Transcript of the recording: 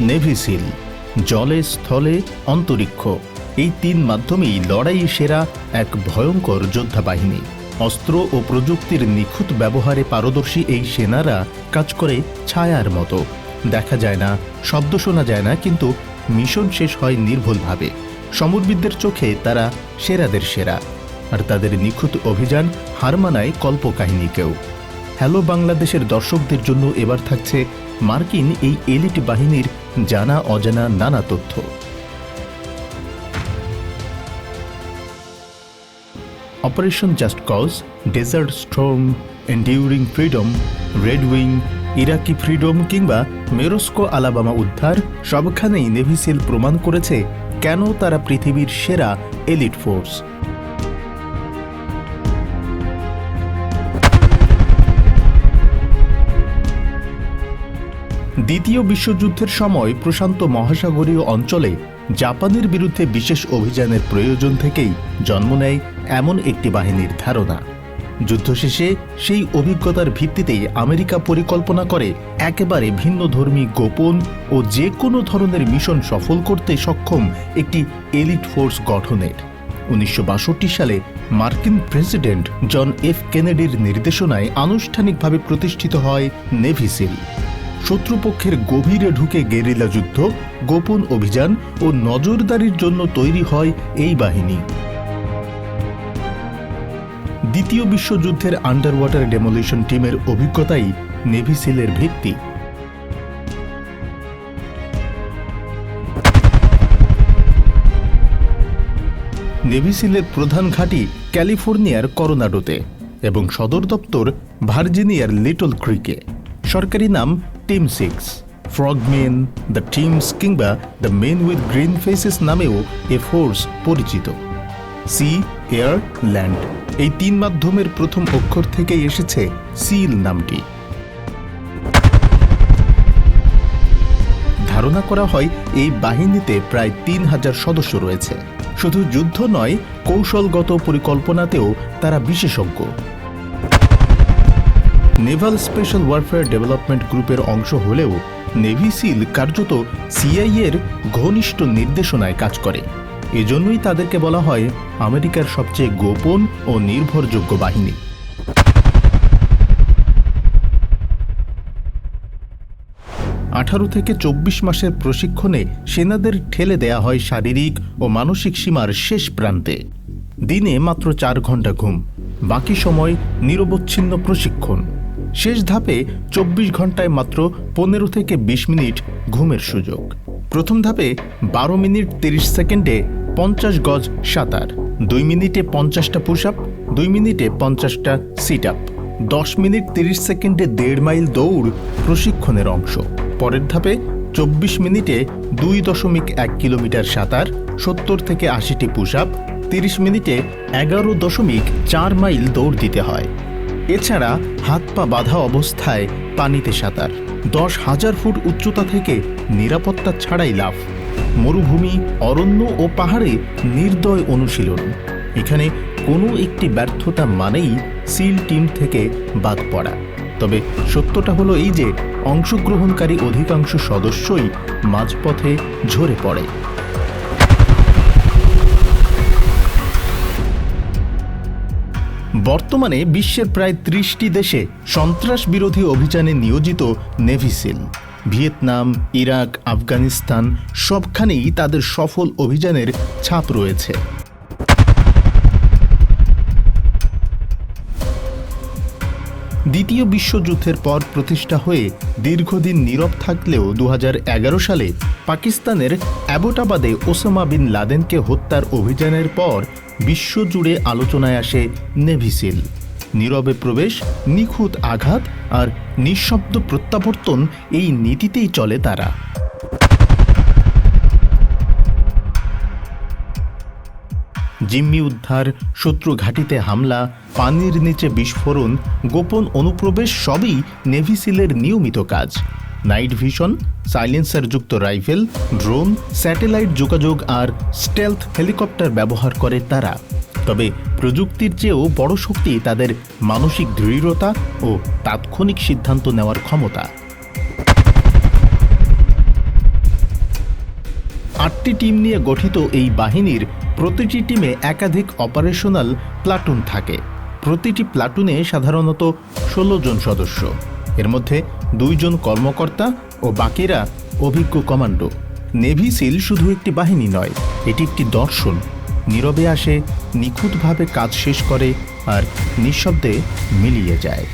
Navy seal, জলে স্থলে অন্তরিক্ষ। এই তিন মাধ্যমেই লড়াই সেরা এক ভয়ঙ্কর যোদ্ধা বাহিনী অস্ত্র ও প্রযুক্তির নিখুঁত ব্যবহারে পারদর্শী এই সেনারা কাজ করে ছায়ার মতো। দেখা যায় না, শব্দ শোনা যায় না, কিন্তু মিশন শেষ হয় নির্ভুলভাবে। সমরবিদদের চোখে তারা সেরাদের সেরা। আর তাদের নিখুঁত অভিযান হার মানায় কল্পকাহিনীকেও। হ্যালো বাংলাদেশের দর্শকদের জন্য এবার থাকছে মার্কিন এই এলিট বাহিনীর জানা অজানা নানা তথ্য। Operation just cause, desert storm enduring freedom, red wing, Iraqi freedom কিংবা মেরস্কো আলাবামা উদ্ধার সবখানেই নেভিসিল প্রমাণ করেছে কেন তারা পৃথিবীর সেরা এলিট ফোর্স। দ্বিতীয় বিশ্বযুদ্ধের সময় প্রশান্ত মহাসাগরীয় অঞ্চলে জাপানের বিরুদ্ধে বিশেষ অভিযানের প্রয়োজন থেকেই জন্ম নেয় এমন একটি বাহিনীর ধারণা। যুদ্ধ শেষে সেই অভিজ্ঞতার ভিত্তিতেই আমেরিকা পরিকল্পনা করে একেবারে ভিন্ন ধর্মী গোপন ও যে কোনো ধরনের মিশন সফল করতে সক্ষম একটি এলিট ফোর্স গঠনের। উনিশশো বাষট্টি সালে মার্কিন প্রেসিডেন্ট জন এফ কেনেডির নির্দেশনায় আনুষ্ঠানিকভাবে প্রতিষ্ঠিত হয় নেভিসিল শত্রুপক্ষের গভীরে ঢুকে গেরিলা যুদ্ধ, গোপন অভিযান ও নজরদারির জন্য তৈরি হয় এই বাহিনী। দ্বিতীয় বিশ্বযুদ্ধের আন্ডার ওয়াটার ডেমোলিশন টিমের অভিজ্ঞতাই নেভিসিলের ভিত্তি। নেভিসিলের প্রধান ঘাঁটি ক্যালিফোর্নিয়ার করোনাডোতে এবং সদর দপ্তর ভার্জিনিয়ার লিটল ক্রিকে। সরকারি নাম team six. Frogmen the teams কিংবা the men with green faces নামেও এ ফোর্স পরিচিত। Sea air land. এই তিন মাধ্যমের প্রথম অক্ষর থেকেই এসেছে সিল নামটি। ধারণা করা হয় এই বাহিনীতে প্রায় তিন হাজার সদস্য রয়েছে। শুধু যুদ্ধ নয়, কৌশলগত পরিকল্পনাতেও তারা বিশেষজ্ঞ। নেভাল স্পেশাল ওয়ারফেয়ার ডেভেলপমেন্ট গ্রুপের অংশ হলেও নেভি সিল কার্যত সিআই এর ঘনিষ্ঠ নির্দেশনায় কাজ করে। এজন্যই তাদেরকে বলা হয় আমেরিকার সবচেয়ে গোপন ও নির্ভরযোগ্য বাহিনী। আঠারো থেকে চব্বিশ মাসের প্রশিক্ষণে সেনাদের ঠেলে দেয়া হয় শারীরিক ও মানসিক সীমার শেষ প্রান্তে। দিনে মাত্র চার ঘণ্টা ঘুম। বাকি সময় নিরবচ্ছিন্ন প্রশিক্ষণ। শেষ ধাপে চব্বিশ ঘন্টায় মাত্র পনেরো থেকে বিশ মিনিট ঘুমের সুযোগ। প্রথম ধাপে বারো মিনিট তিরিশ সেকেন্ডে পঞ্চাশ গজ সাঁতার, দুই মিনিটে পঞ্চাশটা পুশ আপ দুই মিনিটে পঞ্চাশটা সিট আপ দশ মিনিট তিরিশ সেকেন্ডে দেড় মাইল দৌড় প্রশিক্ষণের অংশ। পরের ধাপে চব্বিশ মিনিটে দুই দশমিক এক কিলোমিটার সাঁতার, সত্তর থেকে আশিটি পুশ আপ তিরিশ মিনিটে এগারো দশমিক চার মাইল দৌড় দিতে হয়। এছাড়া হাত পা বাঁধা অবস্থায় পানিতে সাঁতার। দশ হাজার ফুট উচ্চতা থেকে নিরাপত্তা ছাড়াই লাভ মরুভূমি, অরণ্য ও পাহাড়ে নির্দয় অনুশীলন। এখানে কোনো একটি ব্যর্থতা মানেই সিল টিম থেকে বাদ পড়া। তবে সত্যটা হলো এই যে, অংশগ্রহণকারী অধিকাংশ সদস্যই মাঝপথে ঝরে পড়ে। বর্তমানে বিশ্বের প্রায় ত্রিশটি দেশে সন্ত্রাস বিরোধী অভিযানে নিয়োজিত নেভিসিল ভিয়েতনাম, ইরাক, আফগানিস্তান, সবখানেই তাদের সফল অভিযানের ছাপ রয়েছে। দ্বিতীয় বিশ্বযুদ্ধের পর প্রতিষ্ঠা হয়ে দীর্ঘদিন নীরব থাকলেও দু হাজার এগারো সালে পাকিস্তানের অ্যাবোটাবাদে ওসামা বিন লাদেনকে হত্যার অভিযানের পর বিশ্বজুড়ে আলোচনায় আসে নেভিসিল। নীরবে প্রবেশ, নিখুঁত আঘাত আর নিঃশব্দ প্রত্যাবর্তন এই নীতিতেই চলে তারা। জিম্মি উদ্ধার, শত্রু ঘাঁটিতে হামলা, পানির নিচে বিস্ফোরণ, গোপন অনুপ্রবেশ সবই নেভিসিলের নিয়মিত কাজ। নাইট ভিশন সাইলেন্সারযুক্ত রাইফেল, ড্রোন, স্যাটেলাইট যোগাযোগ আর স্টেলথ হেলিকপ্টার ব্যবহার করে তারা। তবে প্রযুক্তির চেয়েও বড় শক্তি তাদের মানসিক দৃঢ়তা ও তাৎক্ষণিক সিদ্ধান্ত নেওয়ার ক্ষমতা। আটটি টিম নিয়ে গঠিত এই বাহিনীর প্রতিটি টিমে একাধিক অপারেশনাল প্লাটুন থাকে। প্রতিটি প্লাটুনে সাধারণত ষোলো জন সদস্য। এর মধ্যে দুইজন কর্মকর্তা ও বাকিরা অভিজ্ঞ কমান্ডো। নেভি সিল শুধু একটি বাহিনী নয়, এটি একটি দর্শন। নীরবে আসে, নিখুঁতভাবে কাজ শেষ করে আর নিঃশব্দে মিলিয়ে যায়।